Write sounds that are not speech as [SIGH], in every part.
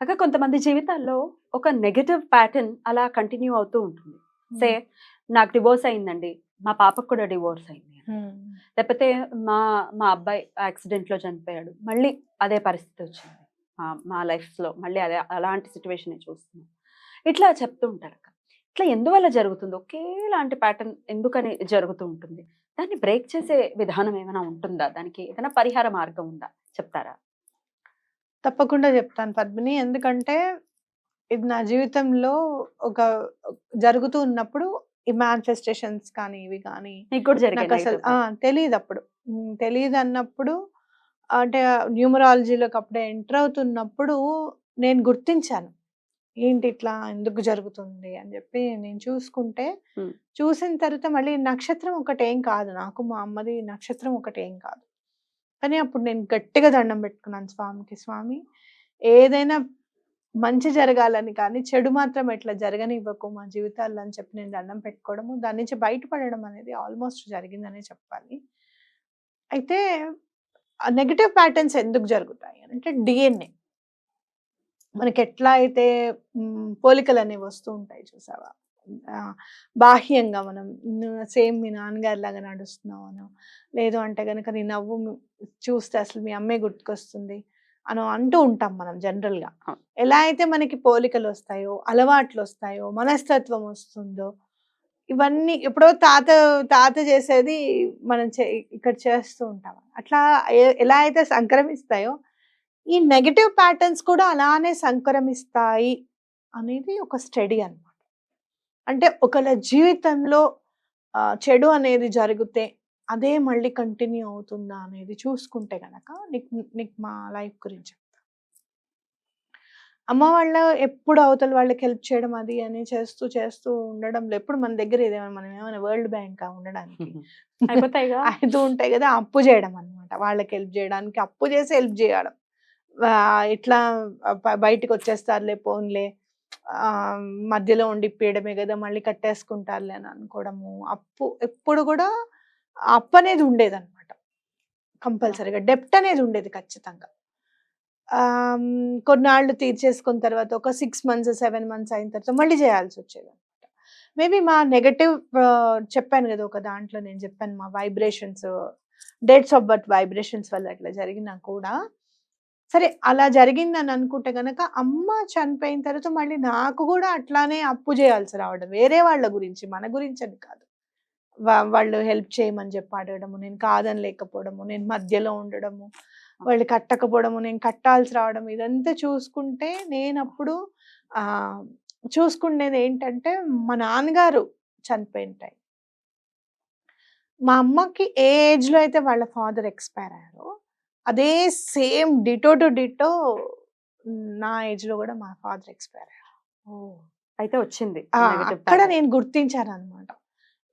అక్క కొంతమంది జీవితాల్లో ఒక నెగటివ్ ప్యాటర్న్ అలా కంటిన్యూ అవుతూ ఉంటుంది. సే నాకు డివోర్స్ అయిందండి. మా పాపకు కూడా డివోర్స్ అయింది లేకపోతే మా మా అబ్బాయి యాక్సిడెంట్లో చనిపోయాడు. మళ్ళీ అదే పరిస్థితి వచ్చింది. మా మా లైఫ్లో మళ్ళీ అదే అలాంటి సిచ్యువేషన్ చూస్తున్నాం. ఇట్లా చెప్తూ ఉంటారు అక్క ఇట్లా ఎందువల్ల జరుగుతుంది? ఒకేలాంటి ప్యాటర్న్ ఎందుకని జరుగుతూ ఉంటుంది? దాన్ని బ్రేక్ చేసే విధానం ఏమైనా ఉంటుందా? దానికి ఏదైనా పరిహార మార్గం ఉందా? చెప్తారా? తప్పకుండా చెప్తాను పద్మిని. ఎందుకంటే ఇది నా జీవితంలో ఒక జరుగుతూ ఉన్నప్పుడు ఈ మేనిఫెస్టేషన్స్ కానీ ఇవి కానీ కూడా నాకు అసలు తెలియదు అప్పుడు తెలియదు అన్నప్పుడు అంటే న్యూమరాలజీలోకి అప్పుడే ఎంటర్ అవుతున్నప్పుడు నేను గుర్తించాను. ఏంటి ఇట్లా? ఎందుకు జరుగుతుంది? అని చెప్పి నేను చూసుకుంటే. చూసిన తర్వాత మళ్ళీ నక్షత్రం ఒకటేం కాదు నాకు. మా అమ్మది నక్షత్రం ఒకటేం కాదు. కానీ అప్పుడు నేను గట్టిగా దండం పెట్టుకున్నాను స్వామికి స్వామి ఏదైనా మంచి జరగాలని కానీ చెడు మాత్రం ఎట్లా జరగనివ్వకు మా జీవితాల్లో అని చెప్పి నేను దండం పెట్టుకోవడము దాని నుంచి బయటపడడం అనేది ఆల్మోస్ట్ జరిగిందనే చెప్పాలి. అయితే నెగిటివ్ ప్యాటర్న్స్ ఎందుకు జరుగుతాయి అని అంటే డిఎన్ఏ. మనకి ఎట్లా అయితే పోలికలు అనేవి వస్తూ ఉంటాయి చూసావా? బాహ్యంగా మనం సేమ్ మీ నాన్నగారి లాగా నడుస్తున్నావు అను లేదు అంటే కనుక నీ నవ్వు చూస్తే అసలు మీ అమ్మే గుర్తుకొస్తుంది అని అంటూ ఉంటాం మనం జనరల్గా. ఎలా అయితే మనకి పోలికలు వస్తాయో అలవాట్లు వస్తాయో మనస్తత్వం వస్తుందో ఇవన్నీ ఎప్పుడో తాత తాత చేసేది మనం చే ఇక్కడ చేస్తూ ఉంటాం. అట్లా ఎలా అయితే సంక్రమిస్తాయో ఈ నెగటివ్ ప్యాటర్న్స్ కూడా అలానే సంక్రమిస్తాయి అనేది ఒక స్టడీ అన్నమాట. అంటే ఒకళ్ళ జీవితంలో చెడు అనేది జరిగితే అదే మళ్ళీ కంటిన్యూ అవుతుందా అనేది చూసుకుంటే గనక నీకు నీకు మా లైఫ్ గురించి అమ్మ వాళ్ళ ఎప్పుడు అవతల వాళ్ళకి హెల్ప్ చేయడం అది అని చేస్తూ చేస్తూ ఉండడంలో ఎప్పుడు మన దగ్గర ఇదేమైనా మనం ఏమైనా వరల్డ్ బ్యాంక్ ఉండడానికి? అవుతూ [LAUGHS] ఉంటాయి కదా అప్పు చేయడం అన్నమాట. వాళ్ళకి హెల్ప్ చేయడానికి అప్పు చేసి హెల్ప్ చేయడం ఇట్లా బయటికి వచ్చేస్తారులే పోన్లే మధ్యలో మధ్యలో ఉండిపోయడమే కదా మళ్ళీ కట్టేసుకుంటారులే అని అనుకోవడము. అప్పు ఎప్పుడు కూడా అప్పు అనేది ఉండేది అనమాట కంపల్సరీగా డెప్ట్ అనేది ఉండేది ఖచ్చితంగా. కొన్నాళ్ళు తీర్చేసుకున్న తర్వాత ఒక సిక్స్ మంత్స్ సెవెన్ మంత్స్ అయిన తర్వాత మళ్ళీ చేయాల్సి వచ్చేది అనమాట మేబీ మా నెగటివ్ చెప్పాను కదా ఒక దాంట్లో నేను చెప్పాను మా vibrations dates of birth vibrations వల్ల అట్లా జరిగినా కూడా సరే అలా జరిగిందని అనుకుంటే గనక అమ్మ చనిపోయిన తర్వాత మళ్ళీ నాకు కూడా అట్లానే అప్పు చేయాల్సి రావడం. వేరే వాళ్ళ గురించి మన గురించి అని కాదు. వా- వాళ్ళు హెల్ప్ చేయమని చెప్పి అడగడము నేను కాదని లేకపోవడము నేను మధ్యలో ఉండడము వాళ్ళు కట్టకపోవడము నేను కట్టాల్సి రావడం ఇదంతా చూసుకుంటే నేను అప్పుడు ఆ చూసుకునేది ఏంటంటే మా నాన్నగారు చనిపోయిన టైం. మా అమ్మకి ఏ ఏజ్లో అయితే వాళ్ళ ఫాదర్ ఎక్స్పైర్ అయ్యారో. అదే సేమ్ డిటో టు డిటో నా ఏజ్లో కూడా మా ఫాదర్ ఎక్స్పైర్ అయ్యారు. అయితే వచ్చింది అక్కడ. నేను గుర్తించాను అనమాట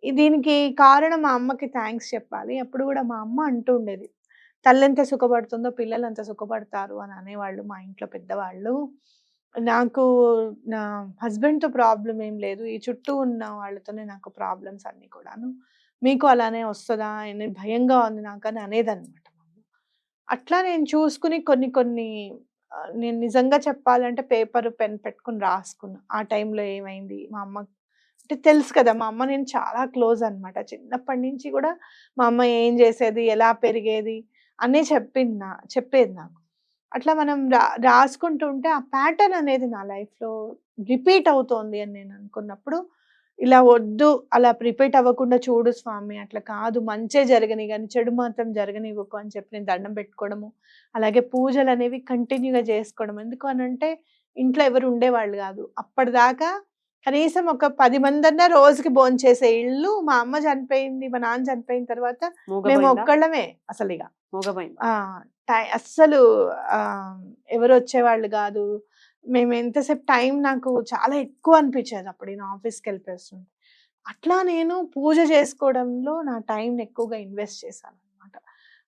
దీనికి కారణం మా అమ్మకి థ్యాంక్స్ చెప్పాలి. అప్పుడు కూడా మా అమ్మ అంటూ ఉండేది. తల్లి ఎంత సుఖపడుతుందో పిల్లలు అంత సుఖపడతారు అని అనేవాళ్ళు మా ఇంట్లో పెద్దవాళ్ళు. నాకు నా హస్బెండ్తో ప్రాబ్లం ఏం లేదు. ఈ చుట్టూ ఉన్న వాళ్ళతోనే నాకు ప్రాబ్లమ్స్ అన్నీ కూడాను. మీకు అలానే వస్తుందా? అని భయంగా ఉంది నాకు అని అనేదన్నమాట. అట్లా నేను చూసుకుని కొన్ని కొన్ని నేను నిజంగా చెప్పాలంటే పేపర్ పెన్ పెట్టుకుని రాసుకున్నా. ఆ టైంలో ఏమైంది? మా అమ్మ అంటే తెలుసు కదా మా అమ్మ నేను చాలా క్లోజ్ అనమాట చిన్నప్పటి నుంచి కూడా మా అమ్మ ఏం చేసేది? ఎలా పెరిగేది? అన్నీ చెప్పింది నా చెప్పేది నాకు. అట్లా మనం రా రాసుకుంటుంటే ఆ ప్యాటర్న్ అనేది నా లైఫ్లో రిపీట్ అవుతోంది అని నేను అనుకున్నప్పుడు ఇలా వద్దు అలా రిపీట్ అవ్వకుండా చూడు స్వామి అట్లా కాదు. మంచే జరగని కానీ చెడు మాత్రం జరగనివ్వకు అని చెప్పి నేను దండం పెట్టుకోవడము అలాగే పూజలు అనేవి కంటిన్యూగా చేసుకోవడం. ఎందుకు అని అంటే ఇంట్లో ఎవరు ఉండేవాళ్ళు కాదు. అప్పటిదాకా కనీసం ఒక పది మంది అన్నా రోజుకి భోంచేసే ఇల్లు మా అమ్మ చనిపోయింది మా నాన్న చనిపోయిన తర్వాత మేము? ఒక్కళ్ళమే అసలు ఇక. అస్సలు ఆ, ఎవరు వచ్చేవాళ్ళు కాదు. మేము ఎంతసేపు టైం నాకు చాలా ఎక్కువ అనిపించేది అప్పుడు నేను ఆఫీస్కి వెళ్ళిపోతుంటే అట్లా నేను పూజ చేసుకోవడంలో నా టైం ఎక్కువగా ఇన్వెస్ట్ చేశాను అనమాట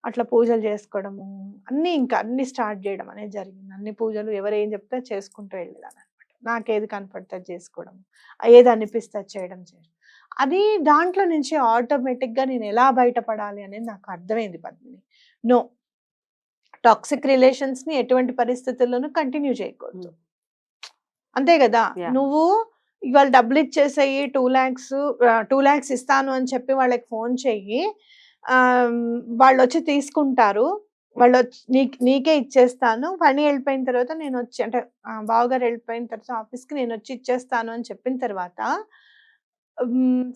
అట్లా పూజలు చేసుకోవడము అన్నీ ఇంకా అన్ని స్టార్ట్ చేయడం అనేది జరిగింది. అన్ని పూజలు ఎవరు ఏం చెప్తే చేసుకుంటూ వెళ్ళేదాన్ని అనమాట నాకు ఏది కనపడితే చేసుకోవడం ఏది అనిపిస్తే చేయడం చేయడం. అది దాంట్లో నుంచి ఆటోమేటిక్గా నేను ఎలా బయటపడాలి అనేది నాకు అర్థమైంది పద్మిని. నో టాక్సిక్ రిలేషన్స్ని ఎటువంటి పరిస్థితుల్లోనూ కంటిన్యూ చేయకూడదు. అంతే కదా. నువ్వు ఇవాళ డబ్బులు ఇచ్చేసేయి టూ ల్యాక్స్ టూ ల్యాక్స్ ఇస్తాను అని చెప్పి వాళ్ళకి ఫోన్ చెయ్యి. వాళ్ళు వచ్చి తీసుకుంటారు. వాళ్ళు వచ్చి నీకు ఇచ్చేస్తాను. పని వెళ్ళిపోయిన తర్వాత నేను వచ్చి అంటే బావగారు వెళ్ళిపోయిన తర్వాత ఆఫీస్కి నేను వచ్చి ఇచ్చేస్తాను అని చెప్పిన తర్వాత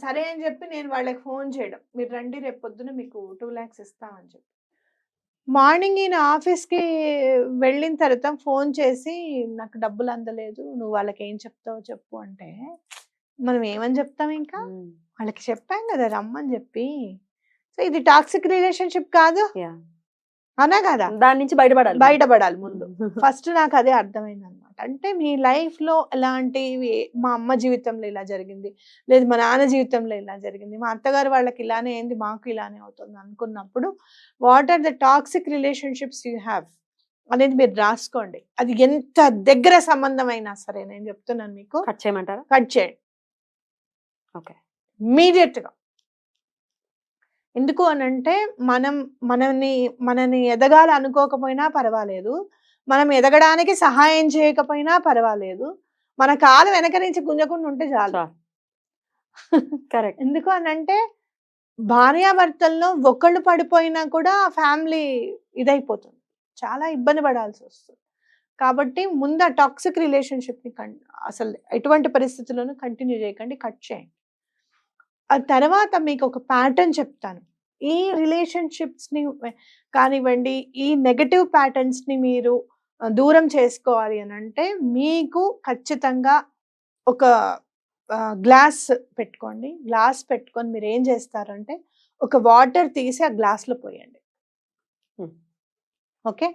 సరే అని చెప్పి నేను వాళ్ళకి ఫోన్ చేయడం. మీరు రండి రేపు పొద్దున మీకు టూ ల్యాక్స్ ఇస్తామని చెప్పి. మార్నింగ్ ఈయన ఆఫీస్కి వెళ్ళిన తర్వాత ఫోన్ చేసి నాకు డబ్బులు అందలేదు నువ్వు వాళ్ళకి ఏం చెప్తావో చెప్పు అంటే మనం ఏమని చెప్తాం ఇంకా. వాళ్ళకి చెప్పాం కదా రమ్మని చెప్పి. సో ఇది టాక్సిక్ రిలేషన్షిప్ కాదు. అనా కదా? దాని నుంచి బయటపడాలి బయటపడాలి ముందు. [LAUGHS] ఫస్ట్ నాకు అదే అర్థమైంది అనమాట అంటే మీ లైఫ్లో ఎలాంటివి మా అమ్మ జీవితంలో ఇలా జరిగింది. లేదు మా నాన్న జీవితంలో ఇలా జరిగింది. మా అత్తగారు వాళ్ళకి ఇలానే అయింది మాకు ఇలానే అవుతుంది అనుకున్నప్పుడు what are the toxic relationships you have అనేది మీరు రాసుకోండి. అది ఎంత దగ్గర సంబంధం అయినా సరే నేను చెప్తున్నాను మీకు. కట్ చేయమంటారా? కట్ చేయండి. ఓకే. ఇమీడియట్గా ఎందుకు అని అంటే మనం మనని మనని ఎదగాలి అనుకోకపోయినా పర్వాలేదు. మనం ఎదగడానికి సహాయం చేయకపోయినా పర్వాలేదు. మన కాలు వెనక నుంచి గుంజకుండా ఉంటే చాలు. కరెక్ట్. ఎందుకు అని అంటే భార్యాభర్తల్లో ఒకళ్ళు పడిపోయినా కూడా ఫ్యామిలీ ఇదైపోతుంది. చాలా ఇబ్బంది పడాల్సి వస్తుంది. కాబట్టి ముందు ఆ టాక్సిక్ రిలేషన్షిప్ని కన్ అసలు ఎటువంటి పరిస్థితుల్లోనూ కంటిన్యూ చేయకండి కట్ చేయండి. ఆ తర్వాత మీకు ఒక ప్యాటర్న్ చెప్తాను. ఈ రిలేషన్షిప్స్ని కానివ్వండి ఈ నెగటివ్ ప్యాటర్న్స్ని మీరు దూరం చేసుకోవాలి అని అంటే మీకు ఖచ్చితంగా ఒక గ్లాస్ పెట్టుకోండి. గ్లాస్ పెట్టుకొని మీరు ఏం చేస్తారంటే ఒక వాటర్ తీసి ఆ గ్లాస్లో పోయండి. ఓకే?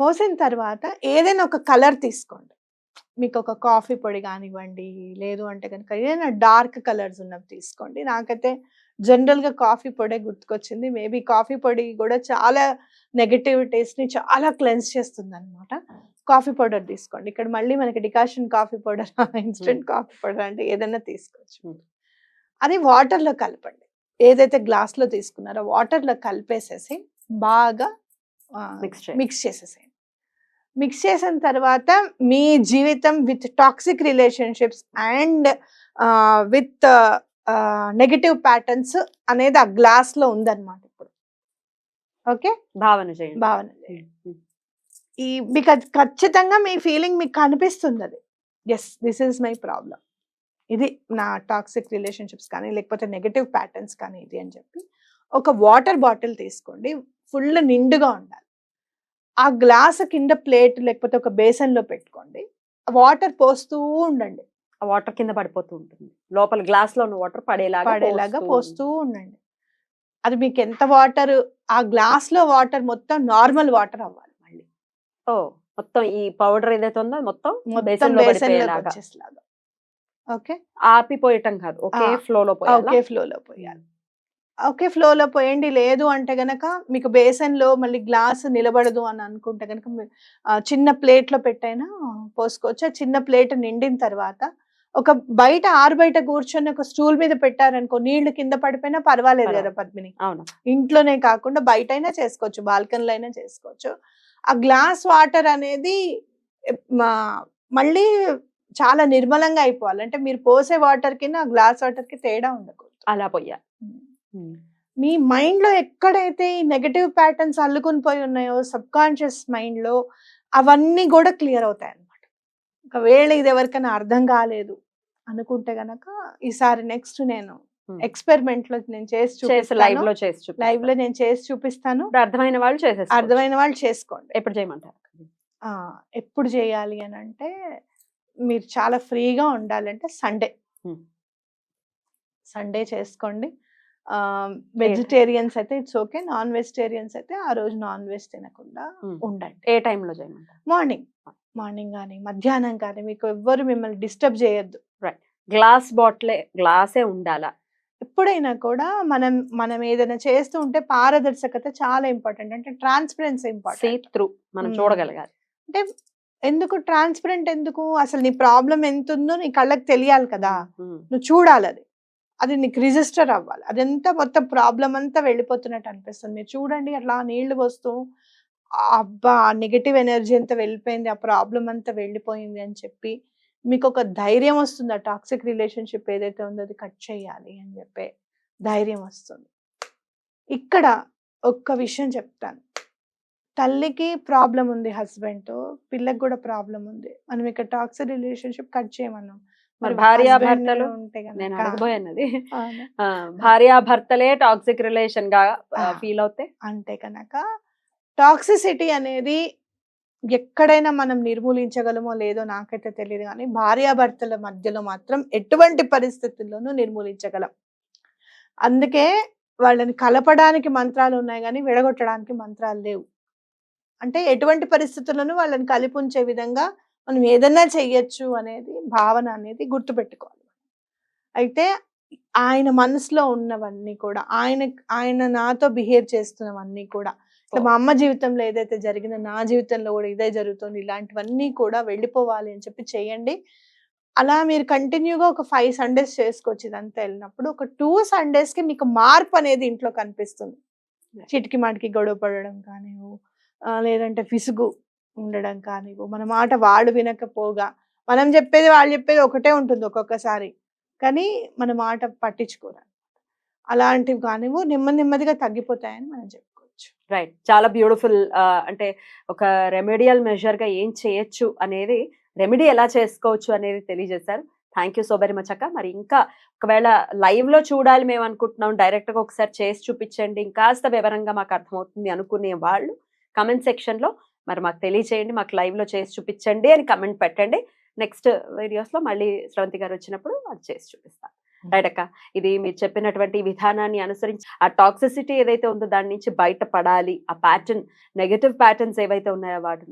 పోసిన తర్వాత ఏదైనా ఒక కలర్ తీసుకోండి. మీకు ఒక కాఫీ పొడి కానివ్వండి లేదు అంటే కనుక ఏదైనా డార్క్ కలర్స్ ఉన్నవి తీసుకోండి. నాకైతే జనరల్గా కాఫీ పొడే గుర్తుకొచ్చింది. మేబీ కాఫీ పొడి కూడా చాలా నెగటివిటీస్ని చాలా క్లెన్స్ చేస్తుంది అనమాట కాఫీ పౌడర్ తీసుకోండి. ఇక్కడ మళ్ళీ మనకి decoction coffee powder [LAUGHS] instant coffee powder అంటే ఏదైనా తీసుకోవచ్చు. అది వాటర్లో కలపండి. ఏదైతే గ్లాస్లో తీసుకున్నారో వాటర్లో కలిపేసేసి బాగా మిక్స్ చేసేసేయండి. మిక్స్ చేసిన తర్వాత మీ జీవితం with toxic relationships and with negative patterns అనేది ఆ గ్లాస్లో ఉందన్నమాట ఇప్పుడు. ఓకే భావన చేయండి. భావన చేయండి. ఈ మీకు ఖచ్చితంగా మీ ఫీలింగ్ మీకు కనిపిస్తుంది అది. Yes this is my problem ఇది నా టాక్సిక్ రిలేషన్షిప్స్ కానీ లేకపోతే నెగటివ్ ప్యాటర్న్స్ కానీ ఇది అని చెప్పి ఒక వాటర్ బాటిల్ తీసుకోండి. ఫుల్ నిండుగా ఉండాలి. ఆ గ్లాస్ కింద ప్లేట్ లేకపోతే ఒక బేసన్లో పెట్టుకోండి. వాటర్ పోస్తూ ఉండండి. ఆ వాటర్ కింద పడిపోతూ ఉంటుంది. లోపల గ్లాస్లో ఉన్న వాటర్ పడేలాగా పడేలాగా పోస్తూ ఉండండి. అది మీకు ఎంత వాటర్ ఆ గ్లాస్లో వాటర్ మొత్తం నార్మల్ వాటర్ అవ్వాలి మళ్ళీ. ఓ! మొత్తం ఈ పౌడర్ ఏదైతే ఉందో మొత్తం బేసన్లో బేసన్ వచ్చేలాగా ఓకే? ఆపిపోయటం కాదు. ఒకే ఆ, ఫ్లో లో పోయాలా? ఒకే ఫ్లోలో పోయాలి. ఒకే ఫ్లోలో పోయండి. లేదు అంటే గనక మీకు బేసన్లో మళ్ళీ గ్లాస్ నిలబడదు అని అనుకుంటే గనక చిన్న ప్లేట్లో పెట్టైనా పోసుకోవచ్చు. ఆ చిన్న ప్లేట్ నిండిన తర్వాత ఒక బయట ఆరు బయట కూర్చొని ఒక స్టూల్ మీద పెట్టారనుకో నీళ్ళు కింద పడిపోయినా పర్వాలేదు కదా పద్మిని. అవును. ఇంట్లోనే కాకుండా బయట అయినా చేసుకోవచ్చు బాల్కనీలో అయినా చేసుకోవచ్చు. ఆ గ్లాస్ వాటర్ అనేది మళ్ళీ చాలా నిర్మలంగా అయిపోవాలి. అంటే మీరు పోసే వాటర్కి ఆ గ్లాస్ వాటర్కి తేడా ఉండకూడదు. అలా పోయా మీ మైండ్లో ఎక్కడైతే ఈ నెగటివ్ ప్యాటర్న్స్ అల్లుకుని పోయి ఉన్నాయో సబ్ కాన్షియస్ మైండ్లో అవన్నీ కూడా క్లియర్ అవుతాయి ఒకవేళ ఇది ఎవరికైనా అర్థం కాలేదు అనుకుంటే గనక ఈసారి నెక్స్ట్ నేను. ఎక్స్పెరిమెంట్లో నేను చేసి లైవ్లో చేసి. లైవ్లో నేను చేసి చూపిస్తాను. అర్థమైన వాళ్ళు చేసేస్తారు అర్థమైన వాళ్ళు చేసుకోండి. ఎప్పుడు చేయమంటారు? ఆ, ఎప్పుడు చేయాలి అని అంటే మీరు చాలా ఫ్రీగా ఉండాలంటే సండే. సండే చేసుకోండి. వెజిటేరియన్స్ అయితే ఇట్స్ ఓకే. నాన్ వెజిటేరియన్స్ అయితే ఆ రోజు నాన్ వెజ్ తినకుండా. ఉండండి. ఏ టైంలో మార్నింగ్. మార్నింగ్ కానీ మధ్యాహ్నం కానీ మీకు ఎవ్వరు మిమ్మల్ని డిస్టర్బ్ చేయొద్దు. గ్లాస్ బాటిలే గ్లాసే ఉండాలా? ఎప్పుడైనా కూడా మనం మనం ఏదైనా చేస్తూ ఉంటే పారదర్శకత చాలా ఇంపార్టెంట్. అంటే ట్రాన్స్పరెన్సీ ఇంపార్టెంట్. త్రూ మనం. చూడగలగాలి. అంటే ఎందుకు ట్రాన్స్పరెంట్ ఎందుకు? అసలు నీ ప్రాబ్లం ఎంత ఉందో నీ కళ్ళకి తెలియాలి కదా. నువ్వు చూడాలి అది. అది నీకు రిజిస్టర్ అవ్వాలి. అదంతా మొత్తం ప్రాబ్లం అంతా వెళ్ళిపోతున్నట్టు అనిపిస్తుంది. మీరు చూడండి అట్లా నీళ్ళు వస్తూ అబ్బా నెగిటివ్ ఎనర్జీ అంతా వెళ్ళిపోయింది ఆ ప్రాబ్లం అంతా వెళ్ళిపోయింది అని చెప్పి మీకు ఒక ధైర్యం వస్తుంది. ఆ టాక్సిక్ రిలేషన్షిప్ ఏదైతే ఉందో అది కట్ చేయాలి అని చెప్పే ధైర్యం వస్తుంది. ఇక్కడ ఒక్క విషయం చెప్తాను. తల్లికి ప్రాబ్లం ఉంది హస్బెండ్ పిల్లకి కూడా ప్రాబ్లం ఉంది. మనం ఇక్కడ టాక్సిక్ రిలేషన్షిప్ కట్ చేయమన్నాం. మరి భార్యాభర్తలు నేను అడగబోయానది భార్యాభర్తలే టాక్సిక్ రిలేషన్గా. ఫీల్ అవుతే? అంటే కనుక టాక్సిసిటీ అనేది ఎక్కడైనా మనం నిర్మూలించగలమో లేదో నాకైతే తెలియదు కానీ భార్యాభర్తల మధ్యలో మాత్రం ఎటువంటి పరిస్థితుల్లోనూ నిర్మూలించగలం. అందుకే వాళ్ళని కలపడానికి మంత్రాలు ఉన్నాయి కానీ విడగొట్టడానికి మంత్రాలు లేవు. అంటే ఎటువంటి పరిస్థితుల్లోనూ వాళ్ళని కలిపి ఉంచే విధంగా మనం ఏదన్నా చెయ్యొచ్చు అనేది భావన అనేది గుర్తుపెట్టుకోవాలి. అయితే ఆయన మనసులో ఉన్నవన్నీ కూడా ఆయన ఆయన నాతో బిహేవ్ చేస్తున్నవన్నీ కూడా మా అమ్మ జీవితంలో ఏదైతే జరిగిందో నా జీవితంలో కూడా ఇదే జరుగుతుంది ఇలాంటివన్నీ కూడా వెళ్ళిపోవాలి అని చెప్పి చేయండి అలా మీరు కంటిన్యూగా ఒక ఫైవ్ సండేస్ చేసుకోవచ్చు ఇదంతా వెళ్ళినప్పుడు ఒక టూ సండేస్కి మీకు మార్పు అనేది ఇంట్లో కనిపిస్తుంది. చిటికి మాటికి గొడవ పడడం ఆ, లేదంటే విసుగు ఉండడం కానివ్వు మన మాట వాడు వినకపోగా మనం చెప్పేది వాళ్ళు చెప్పేది ఒకటే ఉంటుంది ఒక్కొక్కసారి. కానీ మన మాట పట్టించుకోరు అలాంటివి కానివ్వు నెమ్మది నెమ్మదిగా తగ్గిపోతాయని మనం చెప్పుకోవచ్చు. రైట్. చాలా బ్యూటిఫుల్ అంటే ఒక రెమెడియల్ మెజర్గా ఏం చేయొచ్చు అనేది రెమెడీ ఎలా చేసుకోవచ్చు అనేది తెలియజేశారు. Thank you so very much అక్క. మరి ఇంకా ఒకవేళ లైవ్లో చూడాలి మేము అనుకుంటున్నాం డైరెక్ట్గా ఒకసారి చేసి చూపించండి ఇంకాస్త వివరంగా మాకు అర్థమవుతుంది అనుకునే వాళ్ళు కమెంట్ సెక్షన్లో మరి మాకు తెలియచేయండి మాకు లైవ్లో చేసి చూపించండి అని కమెంట్ పెట్టండి. నెక్స్ట్ వీడియోస్లో మళ్ళీ శ్రవంతి గారు వచ్చినప్పుడు అది చేసి చూపిస్తాం రైట్ అక్క ఇది మీరు చెప్పినటువంటి విధానాన్ని అనుసరించి ఆ టాక్సిసిటీ ఏదైతే ఉందో దాని నుంచి బయటపడాలి. ఆ ప్యాటర్న్ నెగటివ్ ప్యాటర్న్స్ ఏవైతే ఉన్నాయో వాటిని